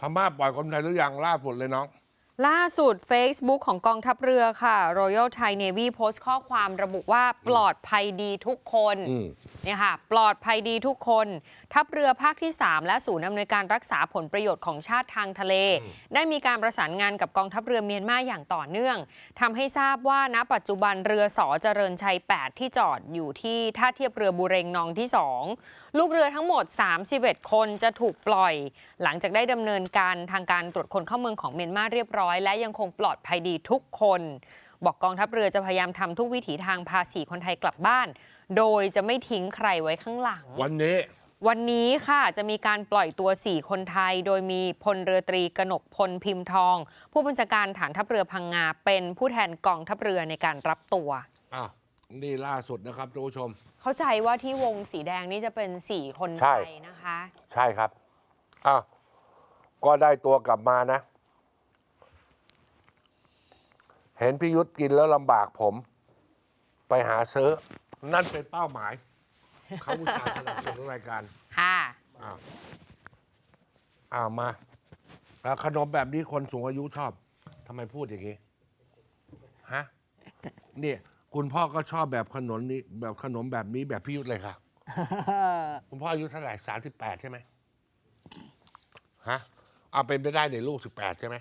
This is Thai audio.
พม่าปล่อยคนไทยหรือยังล่าสุดเลยน้อง ล่าสุด Facebook ของกองทัพเรือค่ะ Royal Thai Navy โพสต์ข้อความระบุว่าปลอดภัยดีทุกคน อืม เนี่ยค่ะปลอดภัยดีทุกคน ทัพเรือภาคที่ 3 และศูนย์อำนวยการรักษาผลประโยชน์ของชาติทางทะเล ได้มีการประสานงานกับกองทัพเรือเมียนมาอย่างต่อเนื่องทำให้ทราบว่าณปัจจุบันเรือสอเจริญชัย 8 ที่จอดอยู่ที่ท่าเทียบเรือบุเรงนองที่ 2 ลูกเรือทั้งหมด 31 คนจะถูกปล่อย หลังจากได้ดำเนินการทางการตรวจคนเข้าเมืองของเมียนมาเรียบร้อย และยังคงปลอดภัยดีทุกคน บอกกองทัพเรือจะพยายามทำทุกวิถีทางพาสีคนไทยกลับบ้าน โดยจะไม่ทิ้งใครไว้ข้างหลัง วันนี้วันนี้ค่ะจะมีการปล่อยตัว 4 คนไทย โดยมีพลเรือตรีกนกพลพิมพ์ทอง ผู้บัญชาการฐานทัพเรือพังงา เป็นผู้แทนกองทัพเรือในการรับตัวอ้าวนี่ล่าสุดนะครับท่านผู้ชม เข้าใจว่าที่วงสีแดงนี่จะเป็น 4 คนใช่ไทยนะคะ ใช่ครับอ้าวก็ได้ตัวกลับมานะ เห็นพิยุทธกินแล้วลำบากผม ไปหาซื้อ นั่นเป็นเป้าหมาย เขาอุตส่าห์สนับสนุนรายการค่ะ อ้าวอ้าวมาอ่าขนมแบบนี้คนสูงอายุชอบทำไมพูดอย่างนี้ ฮะเนี่ยคุณพ่อก็ชอบแบบขนมนี้ แบบขนมแบบนี้แบบพิยุทธเลยค่ะ คุณพ่ออายุเท่าไหร่สามสิบแปดใช่ไหมฮะเอาเป็นไปได้ในลูกสิบแปดใช่ไหม